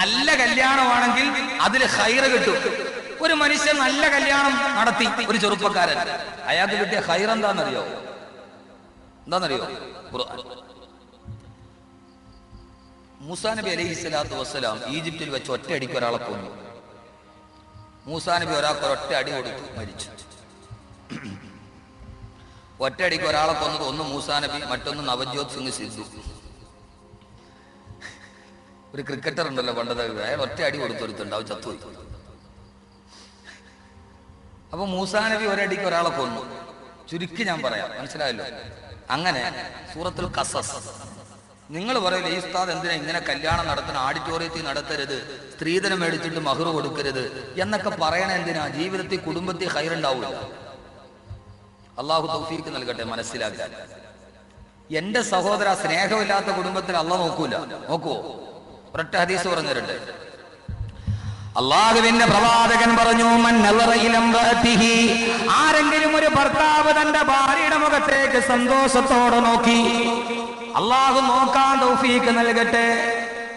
നല്ല കല്യാണമാണെങ്കിൽ അതിൽ ഹൈറ് കിട്ടും. ഒരു മനുഷ്യൻ നല്ല കല്യാണം നടത്തി ഒരു ചെറുപ്പക്കാരൻ. അയാൾക്ക് കിട്ടിയ ഹൈർ എന്താണെന്നറിയോ? എന്താണെന്നറിയോ. മൂസാ നബി അലൈഹി സ്വലാത്തു വസ്സലാം ഈജിപ്തിൽ വെച്ച് ഒറ്റയടിക്ക് ഒരാളെ കൊന്നു. മൂസാ നബി ഒരാൾക്ക് ഒരൊറ്റ അടി കൊടുത്തു മരിച്ചു. ഒറ്റയടിക്ക് ഒരാളെ കൊന്നത് ഒന്ന് മൂസാ നബി മറ്റൊന്ന് നവജ്യോത് സിംഗ് സിദ്ധു ഒരു ക്രിക്കറ്റർ ഉണ്ടല്ലോ പണ്ടത്തെ അയാൾ ഒറ്റ അടി കൊടുത്തൊരുത്തുണ്ടാവും ചത്തു അപ്പൊ മൂസാ നബി ഒരടിക്ക് ഒരാളെ കൊന്നു. ചുരുക്കി ഞാൻ പറയാം മനസ്സിലായല്ലോ? അങ്ങനെ സൂറത്തുൽ കസസ് നിങ്ങൾ പറയില്ല ഈ ഉസ്താദ് എന്തിനാ ഇങ്ങനെ കല്യാണം നടത്തണം ആഡിറ്റോറിയത്തിൽ നടത്തരുത് സ്ത്രീധനം മേടിച്ചിട്ട് മഹർ കൊടുക്കരുത് എന്നൊക്കെ പറയണ എന്തിനാ? ജീവിതത്തിൽ കുടുംബത്തിൽ ഹൈറുണ്ടാവില്ല അള്ളാഹു തൗഫീക്ക് നൽകട്ടെ മനസ്സിലാക്കാൻ. എന്റെ സഹോദര സ്നേഹമില്ലാത്ത കുടുംബത്തിൽ അള്ള നോക്കൂല. നോക്കുവോ? ഒരൊറ്റ ഹദീസ് പറഞ്ഞിട്ടുണ്ട് അള്ളാഹുവിന്റെ പ്രവാചകൻ പറഞ്ഞു "മൻ നളറ ഇല ആരെങ്കിലും ഒരു ഭർത്താവ് തന്റെ ഭാര്യയുടെ മുഖത്തേക്ക് സന്തോഷത്തോടെ നോക്കി അള്ളാഹു നോക്കാൻ തൗഫീക്ക് നൽകട്ടെ.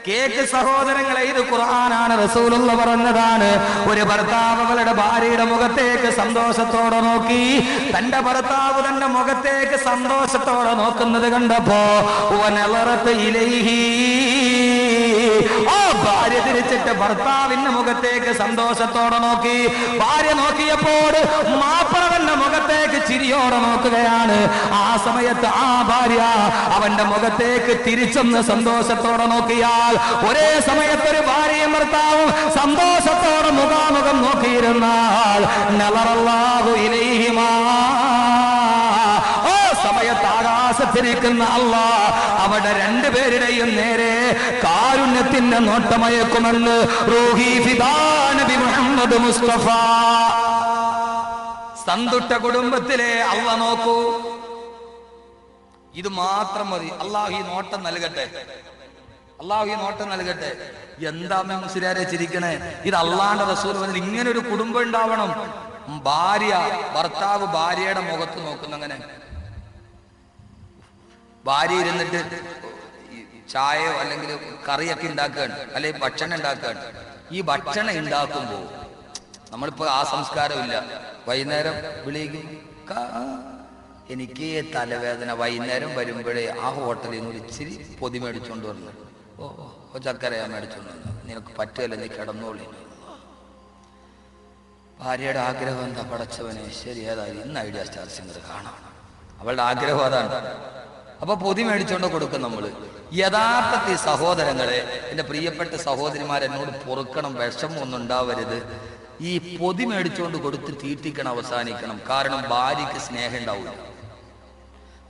കേക്ക് സഹോദരങ്ങളെ ഇത് ഖുർആനാണ് റസൂലുള്ള പറഞ്ഞതാണ്. ഒരു ഭർത്താവ് അവളുടെ ഭാര്യയുടെ മുഖത്തേക്ക് സന്തോഷത്തോടെ നോക്കി. തന്റെ ഭർത്താവ് തന്റെ മുഖത്തേക്ക് സന്തോഷത്തോടെ നോക്കുന്നത് കണ്ടപ്പോ "വനളറത്ത് ഇലൈഹി." ആ ഭാര്യ തിരിച്ചിട്ട് ഭർത്താവിന്റെ മുഖത്തേക്ക് സന്തോഷത്തോടെ നോക്കി. ഭാര്യ നോക്കിയപ്പോൾ മുഖത്തേക്ക് ചിരിയോടെ നോക്കുകയാണ്. ആ സമയത്ത് ആ ഭാര്യ അവന്റെ മുഖത്തേക്ക് തിരിച്ചൊന്ന് സന്തോഷത്തോടെ നോക്കിയാൽ ഒരേ സമയത്ത് ഒരു ഭാര്യയും ഭർത്താവും സന്തോഷത്തോടെ മുഖാമുഖം നോക്കിയിരുന്നാൽ നലറല്ലാഹു ഇലൈഹിമാ. ഓ സമയത്ത് ആകാശത്തിരിക്കുന്ന അള്ളാ അവിടെ രണ്ടുപേരുടെയും നേരെ കാരുണ്യത്തിന്റെ നോട്ടമയക്കുമെന്ന് റൂഹി ഫിദാനബി മുഹമ്മദ് മുസ്തഫ. സന്തുഷ്ട കുടുംബത്തിലെ അള്ള നോക്കൂ. ഇത് മാത്രം മതി. അള്ളാഹു ഈ നോട്ടം നൽകട്ടെ. അള്ളാഹു ഈ നോട്ടം നൽകട്ടെ. എന്താ മുസ്ലിയാരെ ചിരിക്കണേ? ഇത് അള്ളാന്റെ റസൂൽ പറഞ്ഞിട്ട് ഇങ്ങനെ ഒരു കുടുംബം ഉണ്ടാവണം. ഭാര്യ ഭർത്താവ് ഭാര്യയുടെ മുഖത്ത് നോക്കുന്നങ്ങനെ ഭാര്യ ഇരുന്നിട്ട് ചായയോ അല്ലെങ്കിൽ കറിയൊക്കെ ഉണ്ടാക്കുകയാണ്. അല്ലെങ്കിൽ ഭക്ഷണം ഉണ്ടാക്കുകയാണ്. ഈ ഭക്ഷണം ഉണ്ടാക്കുമ്പോൾ നമ്മളിപ്പോ ആ സംസ്കാരമില്ല. വൈകുന്നേരം വിളിക്കും. "കാ- എനിക്ക് തലവേദന. വൈകുന്നേരം വരുമ്പോഴേ ആ ഹോട്ടലിൽ നിന്ന് ഇച്ചിരി പൊതി മേടിച്ചോണ്ട് വന്നു. ഓ ഓ, ചക്കരയാ മേടിച്ചോണ്ട് വന്നു. നിനക്ക് പറ്റുമല്ല നീ കിടന്നോളി. ഭാര്യയുടെ ആഗ്രഹം എന്താ? പടച്ചവനെ ശരി ഏതായാലും ഇന്ന് ഐഡിയ സ്റ്റാർ സിംഗർ കാണാം. അവളുടെ ആഗ്രഹം അതാണ്. അപ്പൊ പൊതി മേടിച്ചോണ്ട് കൊടുക്കും നമ്മൾ. യഥാർത്ഥത്തിൽ സഹോദരങ്ങളെ എന്റെ പ്രിയപ്പെട്ട സഹോദരിമാരെന്നോട് പൊറുക്കണം വിഷമം ഒന്നും ഉണ്ടാവരുത്. ഈ പൊതി മേടിച്ചുകൊണ്ട് കൊടുത്ത് തീറ്റിക്കണം അവസാനിക്കണം. കാരണം ഭാര്യയ്ക്ക് സ്നേഹം ഉണ്ടാവില്ല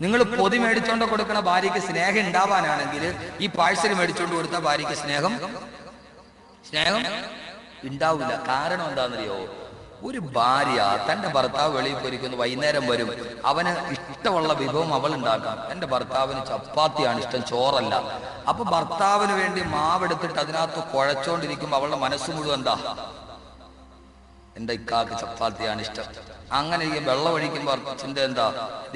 നിങ്ങൾ പൊതി മേടിച്ചോണ്ട് കൊടുക്കണ ഭാര്യയ്ക്ക് സ്നേഹം ഉണ്ടാവാനാണെങ്കിൽ ഈ പാഴ്സൽ മേടിച്ചോണ്ട് കൊടുത്ത ഭാര്യയ്ക്ക് സ്നേഹം? സ്നേഹം? ഉണ്ടാവില്ല കാരണം എന്താണെന്നറിയോ? ഒരു ഭാര്യ തന്റെ ഭർത്താവ് വെളിയിൽ പോയിരിക്കുന്നു വൈകുന്നേരം വരും. അവന് ഇഷ്ടമുള്ള വിഭവം അവൾ ഉണ്ടാക്കാം എന്റെ ഭർത്താവിന് ചപ്പാത്തിയാണ് ഇഷ്ടം ചോറല്ല. അപ്പൊ ഭർത്താവിന് വേണ്ടി മാവെടുത്തിട്ട് അതിനകത്ത് കുഴച്ചോണ്ടിരിക്കുമ്പോ അവളുടെ മനസ്സ് മുഴുവൻ എന്താ? എന്റെ ഇക്കാക്ക് ചപ്പാത്തിയാണ് ഇഷ്ടം. അങ്ങനെ ഈ വെള്ളം ഒഴിക്കുമ്പോൾ അർത്ഥത്തിന്റെ എന്താ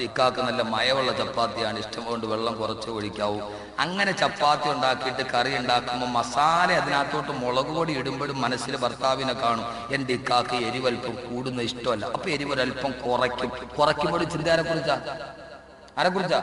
ഇക്കാക്ക് നല്ല മയമുള്ള ചപ്പാത്തിയാണ് ഇഷ്ടം കൊണ്ട് വെള്ളം കുറച്ച് ഒഴിക്കാവൂ. അങ്ങനെ ചപ്പാത്തി ഉണ്ടാക്കിയിട്ട് കറി ഉണ്ടാക്കുമ്പോൾ മസാല അതിനകത്തോട്ട് മുളക് പൊടി ഇടുമ്പോഴും മനസ്സിൽ ഭർത്താവിനെ കാണും എന്റെ ഇക്കാക്ക് എരിവൽപ്പം കൂടുന്ന ഇഷ്ടമല്ല. അപ്പൊ എരിവൊരൽപ്പം കുറയ്ക്കും. കുറയ്ക്കുമ്പോൾ ചിന്ത ആരെ കുറിച്ചാ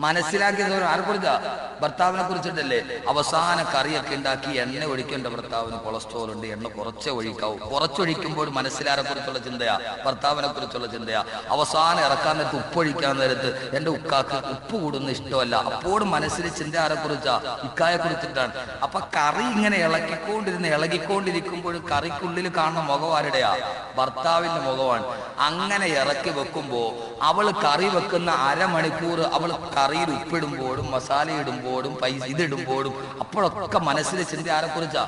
മനസ്സിലാക്കിയത് ആരെ കുറിച്ചാ ഭർത്താവിനെ കുറിച്ചിട്ടല്ലേ? അവസാന കറിയൊക്കെ ഉണ്ടാക്കി എണ്ണ ഒഴിക്കേണ്ട ഭർത്താവിന് കൊളസ്ട്രോൾ ഉണ്ട്. എണ്ണ കുറച്ചേ ഒഴിക്കാവൂ. കുറച്ചൊഴിക്കുമ്പോൾ മനസ്സിലാരെ കുറിച്ചുള്ള ചിന്തയാ? ഭർത്താവിനെ കുറിച്ചുള്ള ചിന്തയാ? അവസാനം ഇറക്കാൻ നേരത്ത് ഉപ്പൊഴിക്കാൻ നേരത്ത് എന്റെ ഉക്കാക്ക് ഉപ്പ് കൂടുന്ന ഇഷ്ടമല്ല. അപ്പോഴും മനസ്സിൽ ചിന്ത ആരെ കുറിച്ചാ? ഇക്കായെ കുറിച്ചിട്ടാണ്. അപ്പൊ കറി ഇങ്ങനെ ഇളക്കിക്കൊണ്ടിരുന്ന് ഇളകിക്കൊണ്ടിരിക്കുമ്പോൾ കറിക്കുള്ളിൽ കാണുന്ന മുഖം ആരുടെയാ? ഭർത്താവിന്റെ മുഖമാണ്. അങ്ങനെ ഇറക്കി വെക്കുമ്പോ അവൾ കറി വെക്കുന്ന അരമണിക്കൂർ അവൾ കറിയിൽ ഉപ്പിടുമ്പോഴും മസാല ഇടുമ്പോഴും പൈസ ഇതിടുമ്പോഴും അപ്പോഴൊക്കെ മനസ്സിൽ ചിന്തി ആരെ കുറിച്ചാ?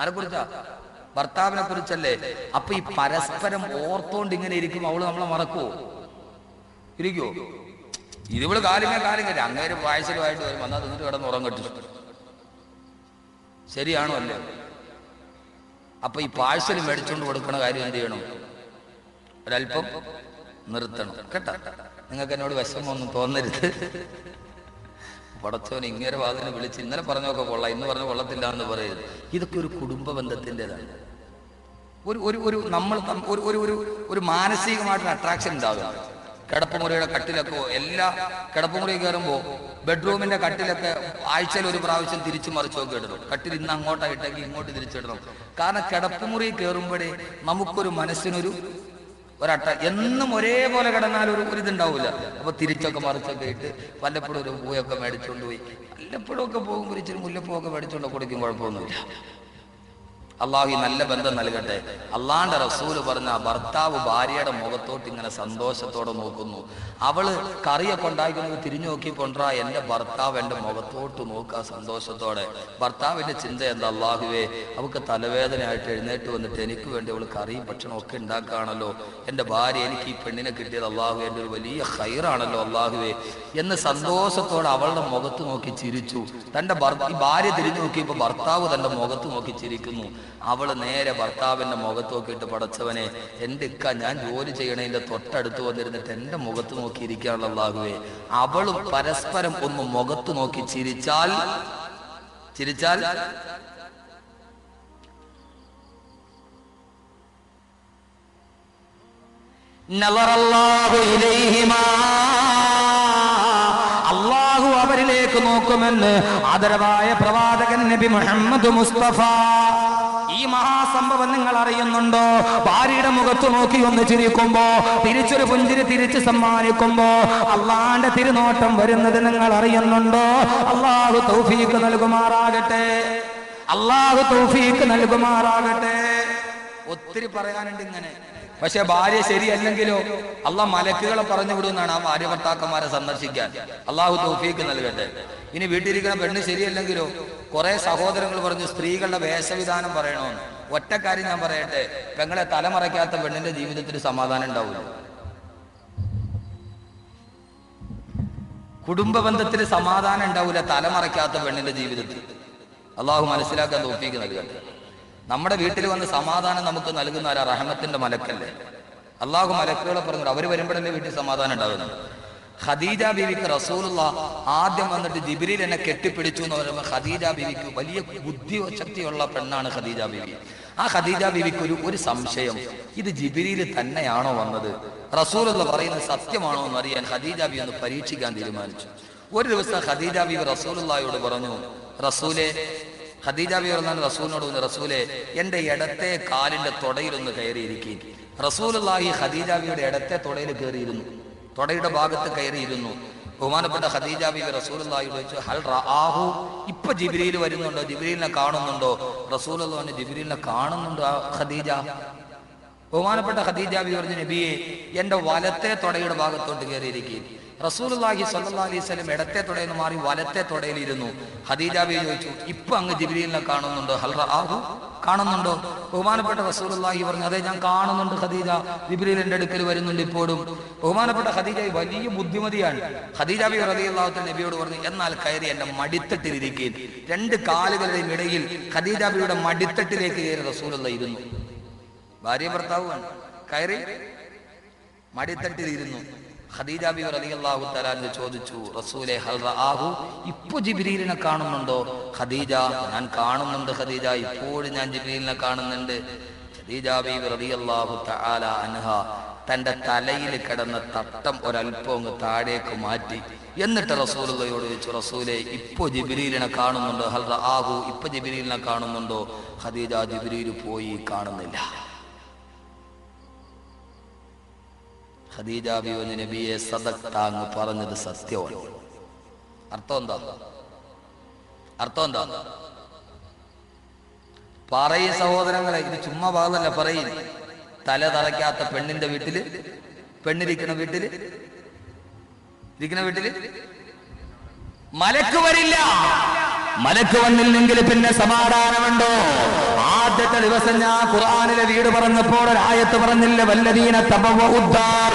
ആരെ കുറിച്ചാ? ഭർത്താവിനെ കുറിച്ചല്ലേ? അപ്പൊ ഈ പരസ്പരം ഓർത്തോണ്ട് ഇങ്ങനെ ഇരിക്കും അവൾ നമ്മളെ മറക്കുവോ? ഇരിക്കുവോ? ഇതിവൾ കാലിമേ കാര്യം കയറി അങ്ങേര് പായസലുമായിട്ട് വരും. വന്നാൽ തിന്നിട്ട് കിടന്ന് ഉറങ്ങട്ടു. ശരിയാണോ അല്ലേ? അപ്പൊ ഈ പാഴ്സൽ മേടിച്ചുകൊണ്ട് കൊടുക്കണ കാര്യം എന്ത് ചെയ്യണം? ഒരല്പം നിർത്തണം. കേട്ടോ? നിങ്ങൾക്ക് എന്നോട് വിഷമമൊന്നും തോന്നരുത്. പടച്ചവൻ ഇങ്ങനെ വാതിനെ വിളിച്ച് ഇന്നലെ പറഞ്ഞൊക്കെ കൊള്ളാം ഇന്ന് പറഞ്ഞ കൊള്ളത്തില്ല എന്ന് പറയരുത്. ഇതൊക്കെ ഒരു കുടുംബ ബന്ധത്തിന്റെതാണ് ഒരു ഒരു ഒരു നമ്മൾ ഒരു ഒരു ഒരു ഒരു മാനസികമായിട്ടൊരു അട്രാക്ഷൻ ഉണ്ടാവുക. കിടപ്പുമുറിയുടെ കട്ടിലൊക്കെ എല്ലാ കിടപ്പുമുറി കയറുമ്പോൾ ബെഡ്റൂമിന്റെ കട്ടിലൊക്കെ ആഴ്ചയിൽ ഒരു പ്രാവശ്യം തിരിച്ചു മറിച്ചൊക്കെ ഇടണം. കട്ടിൽ ഇന്ന് അങ്ങോട്ടായിട്ടെങ്കിൽ ഇങ്ങോട്ട് തിരിച്ചിടണം. കാരണം കിടപ്പുമുറി കയറുമ്പോഴേ നമുക്കൊരു മനസ്സിനൊരു ഒരട്ട എന്നും ഒരേപോലെ കിടന്നാൽ ഒരു ഒരു ഇതുണ്ടാവില്ല അപ്പൊ തിരിച്ചൊക്കെ മറിച്ചൊക്കെ ഇട്ട് വല്ലപ്പോഴും ഒരു പൂയൊക്കെ മേടിച്ചുകൊണ്ട് പോയി. വല്ലപ്പോഴും ഒക്കെ പോകുമ്പോൾ ഇച്ചിരി മുല്ലപ്പൂവൊക്കെ മേടിച്ചുകൊണ്ട് കൊടുക്കും കുഴപ്പമൊന്നുമില്ല. അള്ളാഹു ഈ നല്ല ബന്ധം നൽകട്ടെ. അള്ളാന്റെ റസൂൽ പറഞ്ഞ ഭർത്താവ് ഭാര്യയുടെ മുഖത്തോട്ട് ഇങ്ങനെ സന്തോഷത്തോടെ നോക്കുന്നു. അവൾ കറിയൊക്കെ ഉണ്ടാക്കുന്നത് തിരിഞ്ഞു നോക്കി കൊണ്ടാ എന്റെ ഭർത്താവ് എന്റെ മുഖത്തോട്ട് നോക്കുക സന്തോഷത്തോടെ. ഭർത്താവിന്റെ ചിന്ത എന്താ അള്ളാഹുവേ? അവൾക്ക് തലവേദനയായിട്ട് എഴുന്നേറ്റ് വന്നിട്ട് എനിക്ക് വേണ്ടി അവൾ കറിയും ഭക്ഷണം ഒക്കെ ഉണ്ടാക്കുകയാണല്ലോ. എന്റെ ഭാര്യ എനിക്ക് ഈ പെണ്ണിനെ കിട്ടിയത് അള്ളാഹു എന്റെ ഒരു വലിയ ഹൈറാണല്ലോ അള്ളാഹുവേ. എന്ന് സന്തോഷത്തോടെ അവളുടെ മുഖത്ത് നോക്കി ചിരിച്ചു. തന്റെ ഭാര്യ തിരിഞ്ഞു നോക്കിയപ്പോ ഭർത്താവ് തന്റെ മുഖത്ത് നോക്കി ചിരിക്കുന്നു. അവൾ നേരെ ഭർത്താവിന്റെ മുഖത്ത് നോക്കിയിട്ട് പടച്ചവനെ എന്റെ ഇക്ക ഞാൻ ജോലി ചെയ്യണതിന്റെ തൊട്ടടുത്ത് വന്നിരുന്നിട്ട് എന്റെ മുഖത്ത് നോക്കി ഇരിക്കാനുള്ളതാകുവേ അവളും പരസ്പരം ഒന്ന് മുഖത്ത് നോക്കി ചിരിച്ചാൽ ചിരിച്ചാൽ? ഇലൈഹിമാ. അള്ളാഹു അവരിലേക്ക് നോക്കുമെന്ന് ആദരവായ പ്രവാചകൻ നബി മുഹമ്മദ് മുസ്തഫ. ഈ മഹാസംഭവം നിങ്ങൾ അറിയുന്നുണ്ടോ? ഭാര്യയുടെ മുഖത്ത് നോക്കി ഒന്ന് ചിരിക്കുമ്പോ തിരിച്ചൊരു പുഞ്ചിരി തിരിച്ച് സമ്മാനിക്കുമ്പോ അള്ളാന്റെ തിരുനോട്ടം വരുന്നത് നിങ്ങൾ അറിയുന്നുണ്ടോ? അള്ളാഹു തൗഫീക്ക് നൽകുമാറാകട്ടെ. അള്ളാഹു തൗഫീക്ക് നൽകുമാറാകട്ടെ. ഒത്തിരി പറയാനുണ്ട് ഇങ്ങനെ. പക്ഷെ ഭാര്യ ശരിയല്ലെങ്കിലോ അല്ല മലക്കുകളെ പറഞ്ഞു വിടുമെന്നാണ് ആ ഭാര്യ ഭർത്താക്കന്മാരെ സന്ദർശിക്കാൻ. അള്ളാഹു തൗഫീക്ക് നൽകട്ടെ. ഇനി വീട്ടിലിരിക്കുന്ന പെണ്ണ് ശരിയല്ലെങ്കിലോ കുറെ സഹോദരങ്ങൾ പറഞ്ഞു സ്ത്രീകളുടെ വേഷവിധാനം പറയണമെന്ന് ഒറ്റ കാര്യം ഞാൻ പറയട്ടെ പെങ്ങളെ തലമറയ്ക്കാത്ത പെണ്ണിന്റെ ജീവിതത്തിൽ സമാധാനം ഉണ്ടാവില്ല കുടുംബ ബന്ധത്തിൽ സമാധാനം ഉണ്ടാവില്ല തലമറയ്ക്കാത്ത പെണ്ണിന്റെ ജീവിതത്തിൽ. അള്ളാഹു മനസ്സിലാക്കാൻ തോപ്പിക്ക് നൽകട്ടെ. നമ്മുടെ വീട്ടിൽ വന്ന് സമാധാനം നമുക്ക് നൽകുന്ന ഒരു റഹമത്തിന്റെ മലക്കല്ലേ? അള്ളാഹു മലക്കുകളെ പറഞ്ഞു അവർ വരുമ്പോഴല്ലേ വീട്ടിൽ സമാധാനം ഉണ്ടാകുന്നത് ഖദീജ ബീവിക്ക് റസൂലുള്ള ആദ്യം വന്നിട്ട് ജിബിരിൽ എന്നെ കെട്ടിപ്പിടിച്ചു എന്ന് പറയുമ്പോൾ ഖദീജ ബീവിക്ക് വലിയ ബുദ്ധി ശക്തിയുള്ള പെണ്ണാണ് ഖദീജ ബീവി. ആ ഖദീജ ബീവിക്ക് ഒരു ഒരു സംശയം. ഇത് ജിബിരിയിൽ തന്നെയാണോ വന്നത്? റസൂലുള്ള പറയുന്നത് സത്യമാണോ എന്ന് അറിയാൻ ഖദീജ ബി ഒന്ന് പരീക്ഷിക്കാൻ തീരുമാനിച്ചു. ഒരു ദിവസം ഖദീജ ബി റസൂലുള്ളയോട് പറഞ്ഞു റസൂലെ ഖദീജ ബി പറഞ്ഞാൽ റസൂലിനോട് പറഞ്ഞു റസൂലെ എന്റെ ഇടത്തെ കാലിന്റെ തുടയിലൊന്ന് കയറിയിരിക്കും. റസൂലുള്ളാഹി ഖദീജ ബിയുടെ ഇടത്തെ തുടയിൽ കയറിയിരുന്നു. തുടയുടെ ഭാഗത്ത് കയറിയിരുന്നു. ബഹുമാനപ്പെട്ട ഖദീജ ബിബി റസൂലി ചോദിച്ചു ഹൽ റആഹു? ഇപ്പൊ ജിബിരിയിൽ വരുന്നുണ്ടോ? ജിബ്രീലിനെ കാണുന്നുണ്ടോ? റസൂൽ ജിബ്രീലിനെ കാണുന്നുണ്ടോ ഖദീജ. ബഹുമാനപ്പെട്ട ഖദീജ ബി പറഞ്ഞു നബിയെ എന്റെ വലത്തെ തുടയുടെ ഭാഗത്തോട്ട് കയറിയിരിക്കും റസൂലുള്ളാഹി സ്വല്ലല്ലാഹി അലൈഹി വസല്ലം ഇടത്തെ തുടയിൽ നിന്ന് മാറി വലത്തെ തുടയിൽ ഇരുന്നു. ഖദീജ ബി ചോദിച്ചു ഇപ്പൊ അങ്ങ് ജിബ്രീലിനെ കാണുന്നുണ്ടോ? ഹൽറ ആഹു കാണുന്നുണ്ടോ? ബഹുമാനപ്പെട്ട റസൂലുള്ളാഹി പറഞ്ഞു അതെ ഞാൻ കാണുന്നുണ്ട് ഖദീജ ജിബ്രീൽ എന്റെ അടുക്കൽ വരുന്നുണ്ട് ഇപ്പോഴും. ബഹുമാനപ്പെട്ട ഖദീജ വലിയ ബുദ്ധിമതിയാണ്. ഖദീജ ബി റളിയല്ലാഹു നബിയോട് പറഞ്ഞു എന്നാൽ കയറി എന്റെ മടിത്തട്ടിലിരിക്കുകയും രണ്ട് കാലുകളുടെയും ഇടയിൽ ഹദീജാബിയുടെ മടിത്തട്ടിലേക്ക് കയറി റസൂലുള്ള ഇരുന്നു. ഭാര്യ ഭർത്താവുമാണ് കയറി മടിത്തട്ടിൽ ഇരുന്നു ഖദീജ ബി റളിയല്ലാഹു തആല ചോദിച്ചു റസൂലെ ഹൽ ഇപ്പൊ ജിബ്രീലിനെ കാണുന്നുണ്ടോ? ഖദീജ ഞാൻ കാണുന്നുണ്ട് ഖദീജ ഇപ്പോഴും ഞാൻ ജിബ്രീലിനെ കാണുന്നുണ്ട്. ഖദീജ ബി റളിയല്ലാഹു തആല അൻഹ തന്റെ തലയിൽ കിടന്ന തട്ടം ഒരല്പം അങ്ങ് താഴേക്ക് മാറ്റി. എന്നിട്ട് റസൂലുള്ളയോട് ചോദിച്ചു റസൂലെ ഇപ്പൊ ജിബ്രീലിനെ കാണുന്നുണ്ടോ? ഹൽ ആഹു ഇപ്പൊ ജിബ്രീലിനെ കാണുന്നുണ്ടോ? ഖദീജ ജിബ്രീൽ പോയി കാണുന്നില്ല. ഖദീജ ബിയോന് നബിയെ സദക്ത അങ്ങ് പറഞ്ഞത് സത്യമാണ്. അർത്ഥം എന്താ? അർത്ഥം എന്താ? പറയും സഹോദരങ്ങളെ ഇത് ചുമ്മാ ഭാഗമല്ല പറയും. തല തറയ്ക്കാത്ത പെണ്ണിന്റെ വീട്ടിൽ പെണ്ണിരിക്കണ വീട്ടിൽ ഇരിക്കുന്ന വീട്ടിൽ? മലക്ക് വരില്ല. മലക്ക് വന്നില്ലെങ്കിൽ പിന്നെ സമാധാനമുണ്ടോ? ആദ്യത്തെ ദിവസം ഞാൻ ഖുർആാനിലെ വീട് പറഞ്ഞപ്പോൾ ഒരായത്ത് പറഞ്ഞില്ല വല്ലതീന തപവ ഉദ്ധാർ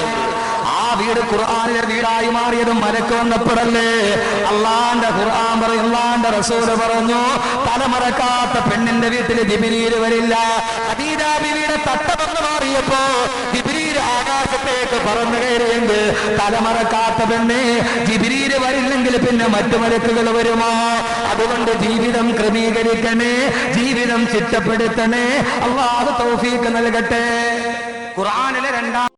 ആ വീട് ഖുർആാനിലെ വീടായി മാറിയത് മലക്ക് വന്നപ്പോഴല്ലേ അള്ളാന്റെ ഖുർആൻ പറയും അള്ളാന്റെ റസൂൽ പറഞ്ഞു തലമറക്കാത്ത പെണ്ണിന്റെ വീട്ടിൽ ദിബിരിയിൽ വരില്ല. വീട് തട്ടമെന്ന് മാറിയപ്പോ ജിബിരീൽ ആകാശത്തേക്ക് പറന്നു കയറിയെങ്കിൽ തലമറക്കാത്ത പെണ്ണെ ജിബിരീര് വരില്ലെങ്കിൽ പിന്നെ മറ്റു മരക്കുകൾ വരുമോ? അതുകൊണ്ട് ജീവിതം ക്രമീകരിക്കണേ ജീവിതം ചിട്ടപ്പെടുത്തണേ. അള്ളാഹു തൗഫീക്ക് നൽകട്ടെ. ഖുറാനിലെ രണ്ടാം